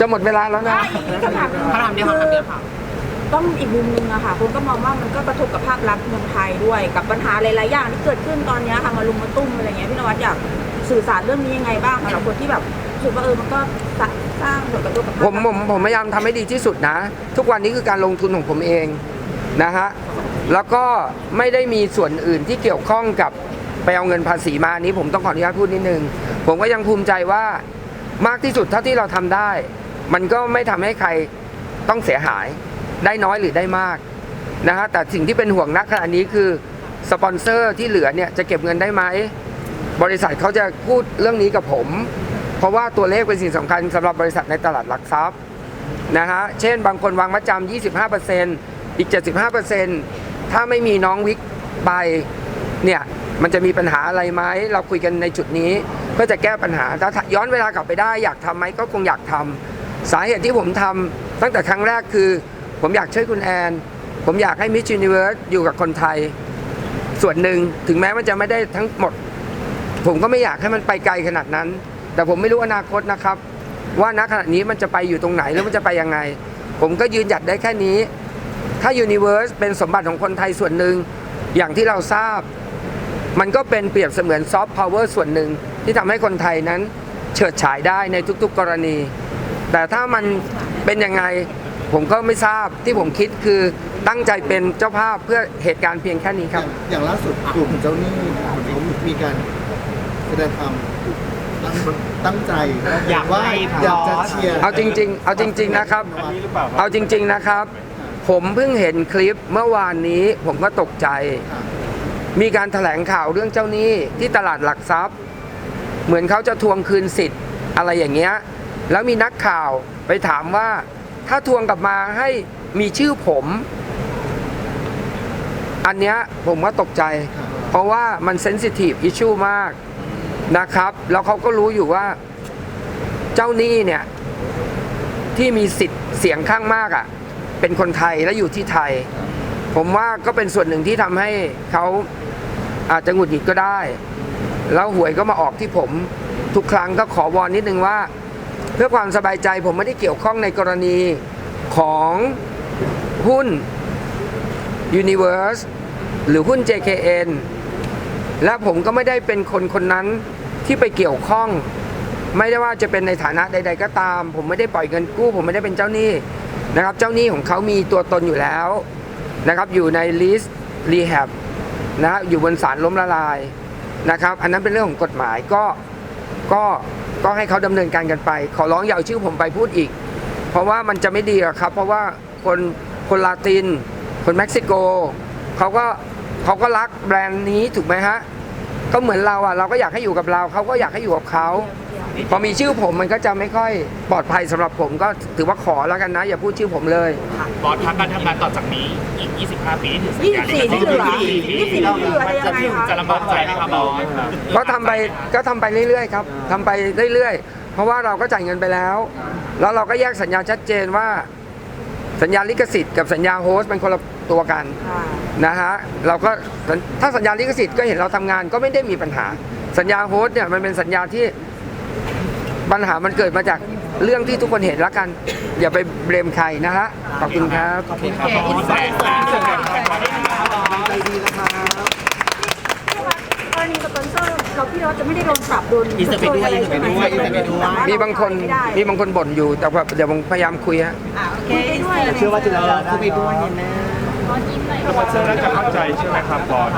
จะหมดเวลาแล้วนะถ้าอีกคำถามหนึ่งคำถามเดียวค่ะคำเดียวค่ะ ต้องอีกมุมนึงอะค่ะคุณก็มองว่ามันก็กระทบกับภาพลักษณ์เมืองไทยด้วย กับปัญหาหลายๆอย่างที่เกิดขึ้นตอนเนี้ยค่ะมาลุมมาตุ้มอะไรเงี้ยพี่นวัดอยากสื่อสารเรื่องนี้ยังไงบ้างสำหรับคนที่แบบรู้สึกว่าเออมันก็สร้างผลกระทบกับภาพผมลักษณ์ ผมผมพยายามทำให้ดีที่สุดนะ ทุกวันนี้คือการลงทุนของผมเองนะฮะแล้วก็ไม่ได้มีส่วนอื่นที่เกี่ยวข้องกับไปเอาเงินภาษีมาอันนี้ผมต้องขออนุญาตพูดนิดนึง ผมก็ยังภูมิใจว่ามากที่สุดเท่าที่เราทำได้ มันก็ไม่ทำให้ใครต้องเสียหายได้น้อยหรือได้มากนะฮะแต่สิ่งที่เป็นห่วงนักขณะนี้คือสปอนเซอร์ที่เหลือเนี่ยจะเก็บเงินได้ไหมบริษัทเขาจะพูดเรื่องนี้กับผม เพราะว่าตัวเลขเป็นสิ่งสำคัญสำหรับบริษัทในตลาดหลักทรัพย์นะฮะเช่นบางคนวางมัดจำ25%อีก 75%ถ้าไม่มีน้องวิกไปเนี่ยมันจะมีปัญหาอะไรไหมเราคุยกันในจุดนี้เพื่อจะแก้ปัญหาถ้าย้อนเวลากลับไปได้อยากทำไหมก็คงอยากทำ สาเหตุที่ผมทำตั้งแต่ครั้งแรกคือ ผมอยากช่วยคุณแอน ผมอยากให้มิช s u น i เวิร์สอยู่กับคนไทย ส่วนหนึ่งถึงแม้มันจะไม่ได้ทั้งหมด ผมก็ไม่อยากให้มันไปไกลขนาดนั้น แต่ผมไม่รู้อนาคตนะครับ ว่าณขณะนี้มันจะไปอยู่ตรงไหนแล้วมันจะไปยังไง ผมก็ยืนหยัดได้แค่นี้ ถ้า Universe เป็นสมบัติของคนไทยส่วนหนึ่งอย่างที่เราทราบ มันก็เป็นเปรียบเสมือนซอฟต์พาวเวอร์ส่วนหนึ่งที่ทำให้คนไทยนั้นเฉิดฉายได้ในทุกๆกรณี แต่ถ้ามันเป็นยังไงผมก็ไม่ทราบที่ผมคิดคือตั้งใจเป็นเจ้าภาพเพื่อเหตุการณ์เพียงแค่นี้อครับย่างอย่างล่าสุดกลุ่มเจ้าหนี้เขามีการแสดงความตั้งตั้งใจอยากว่าให้อยากจะบอสเชียร์เอาจริง ๆ เอาจริง ๆนะครับอันนี้หรือเปล่าเอาจริง ๆนะครับ ผมเพิ่งเห็นคลิปเมื่อวานนี้ผมก็ตกใจ มีการแถลงข่าวเรื่องเจ้าหนี้ที่ตลาดหลักทรัพย์ เหมือนเขาจะทวงคืนสิทธิ์อะไรอย่างเงี้ย แล้วมีนักข่าวไปถามว่า ถ้าทวงกลับมาให้มีชื่อผม อันเนี้ยผมก็ตกใจ เพราะว่ามันเซนซิทีฟอิชชูมากนะครับ แล้วเขาก็รู้อยู่ว่า เจ้าหนี้เนี่ย ที่มีสิทธิ์เสียงข้างมากอะ่ะ เป็นคนไทยและอยู่ที่ไทย ผมว่าก็เป็นส่วนหนึ่งที่ทำให้เขาอาจจะหงุดหงิดก็ได้ แล้วหวยก็มาออกที่ผมทุกครั้งก็ขอวอนนิดนึงว่า เพื่อความสบายใจผมไม่ได้เกี่ยวข้องในกรณีของหุ้น Universe หรือหุ้น JKN และผมก็ไม่ได้เป็นคนคนนั้นที่ไปเกี่ยวข้อง ไม่ได้ว่าจะเป็นในฐานะใด ๆ ก็ตาม ผมไม่ได้ปล่อยเงินกู้ ผมไม่ได้เป็นเจ้าหนี้นะครับ เจ้าหนี้ของเขามีตัวตนอยู่แล้วนะครับอยู่ในลิสต์รีแฮบนะฮะอยู่บนศาลล้มละลายนะครับ อันนั้นเป็นเรื่องของกฎหมายก็ก็ ก็ให้เขาดำเนินการกันไป ขอร้องอย่าเอาชื่อผมไปพูดอีก เพราะว่ามันจะไม่ดีหรอกครับ เพราะว่าคนคนลาติน คนเม็กซิโกเขาก็เขาก็รักแบรนด์นี้ถูกไหมฮะก็เหมือนเราอะเราก็อยากให้อยู่กับเราเขาก็อยากให้อยู่กับเขา พอมีชื่อผมมันก็จะไม่ค่อยปลอดภัยสำหรับผมก็ถือว่าขอแล้วกันนะ อย่าพูดชื่อผมเลย บอสครับการทำงานต่อจากนี้อีก 25 ปีนี่ถึงสัญยี่ญาสิบสี่ที่เหลือ24ยี่สิบสี่ที่เหลือจะยังไงคะ จะลำบากใจไหมครับบอสก็ทำไปก็ทำไปเรื่อยๆครับทำไปเรื่อยๆ เพราะว่าเราก็จ่ายเงินไปแล้ว แล้วเราก็แยกสัญญาชัดเจนว่า สัญญาลิขสิทธิ์กับสัญญาโฮสต์เป็นคนละตัวกันค่ะนะฮะเราก็ถ้าสัญญาลิขสิทธิ์ก็เห็นเราทำงานก็ไม่ได้มีปัญหา สัญญาโฮสต์เนี่ยมันเป็นสัญญาที่ ปัญหามันเกิดมาจากเรื่องที่ทุกคนเห็นแล้วกัน อย่าไปเบรมใครนะฮะขอบคุณครับขอบคุณครับบอสใจดีนะครับกรณีสปอนเซอร์เราพี่เราจะไม่ได้โดนปรับโดนอินเตอร์ไปด้วยอะไรใช่ไหมอินเตอร์ไปด้วยแต่ว่มีบางคนมีบางคนบ่นอยู่แต่ว่าเดี๋ยวผมพยายามคุยฮะโอเคไปด้วยเชื่อว่าจะได้คือไปด้วยเนี่ยแม่สปอนเซอร์น่าจะเข้าใจใช่ไหมครับบอส